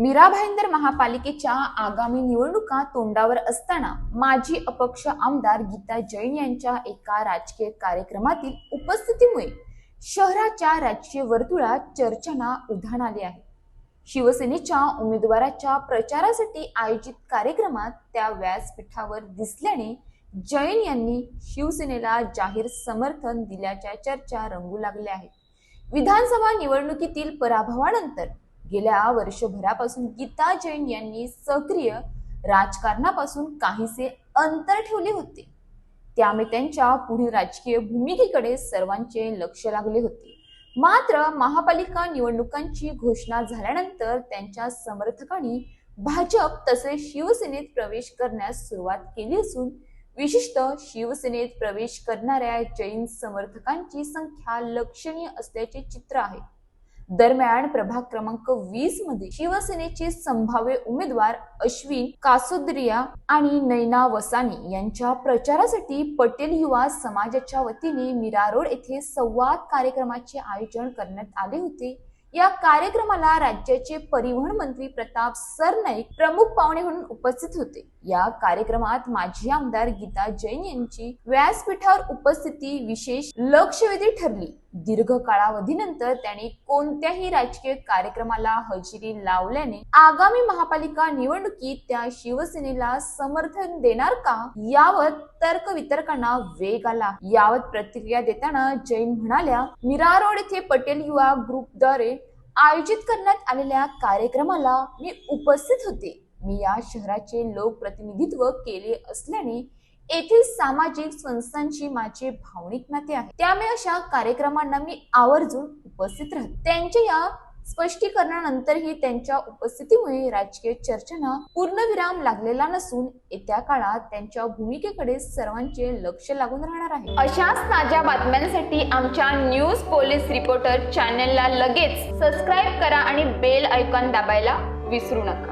मीरा भाईंदर महापालिकेच्या आगामी निवडणुका तोंडावर असताना माजी अपक्ष आमदार गीता जैन यांच्या एका राजकीय कार्यक्रमातील उपस्थितीमुळे शहराच्या राजकीय वर्तुळात चर्चांना उधाण आले आहे. शिवसेनेच्या उमेदवाराच्या प्रचारासाठी आयोजित कार्यक्रमात त्या व्यासपीठावर दिसल्याने जैन यांनी शिवसेनेला जाहीर समर्थन दिल्याच्या चर्चा रंगू लागल्या आहेत. विधानसभा निवडणुकीतील पराभवानंतर गेल्या वर्षभरापासून गीता जैन यांनी सक्रिय राजकारणापासून काहीसे अंतर ठेवले होते. त्यामुळे त्यांच्या पुढील राजकीय भूमिकेकडे सर्वांचे लक्ष लागले होते. मात्र महापालिका निवडणुकांची घोषणा झाल्यानंतर त्यांच्या समर्थकांनी भाजप तसेच शिवसेनेत प्रवेश करण्यास सुरुवात केली असून विशिष्ट शिवसेनेत प्रवेश करणाऱ्या जैन समर्थकांची संख्या लक्षणीय असल्याचे चित्र आहे. दरम्यान प्रभाग क्रमांक वीसमध्ये शिवसेनेचे संभाव्य उमेदवार अश्विन कासुद्रिया आणि नैना वसानी यांच्या प्रचारासाठी पटेल युवा समाजाच्या वतीने मीरा रोड येथे संवाद कार्यक्रमाचे आयोजन करण्यात आले होते. या कार्यक्रमाला राज्याचे परिवहन मंत्री प्रताप सरनाईक प्रमुख पाहुणे म्हणून उपस्थित होते. या कार्यक्रमात माजी आमदार गीता जैन यांची व्यासपीठावर उपस्थिती विशेष लक्षवेधी ठरली. दीर्घ कालावधीनंतर त्यांनी कोणत्याही राजकीय कार्यक्रमाला हजेरी लावल्याने आगामी महापालिका निवडणुकीत त्या शिवसेनेला समर्थन देणार का? यावर तर्क वितर्कांना वेग आला. यावर प्रतिक्रिया देताना जैन म्हणाल्या मीरा रोड येथे पटेल युवा ग्रुपद्वारे आयोजित करण्यात आलेल्या कार्यक्रमाला मी उपस्थित होते. मी या शहराचे लोकप्रतिनिधित्व केले असल्याने येथील सामाजिक संस्थांची माझी भावनिक नाते आहे त्यामुळे अशा कार्यक्रमांना मी आवर्जून उपस्थित राहते. त्यांच्या या स्पष्टीकरणानंतरही त्यांच्या उपस्थितीमुळे राजकीय चर्चांना पूर्णविराम लागलेला नसून येत्या काळात त्यांच्या भूमिकेकडे सर्वांचे लक्ष लागून राहणार आहे. अशाच ताज्या बातम्यांसाठी आमच्या न्यूज पोलीस रिपोर्टर चॅनेलला लगेच सबस्क्राईब करा आणि बेल ऐकॉन दाबायला विसरू नका.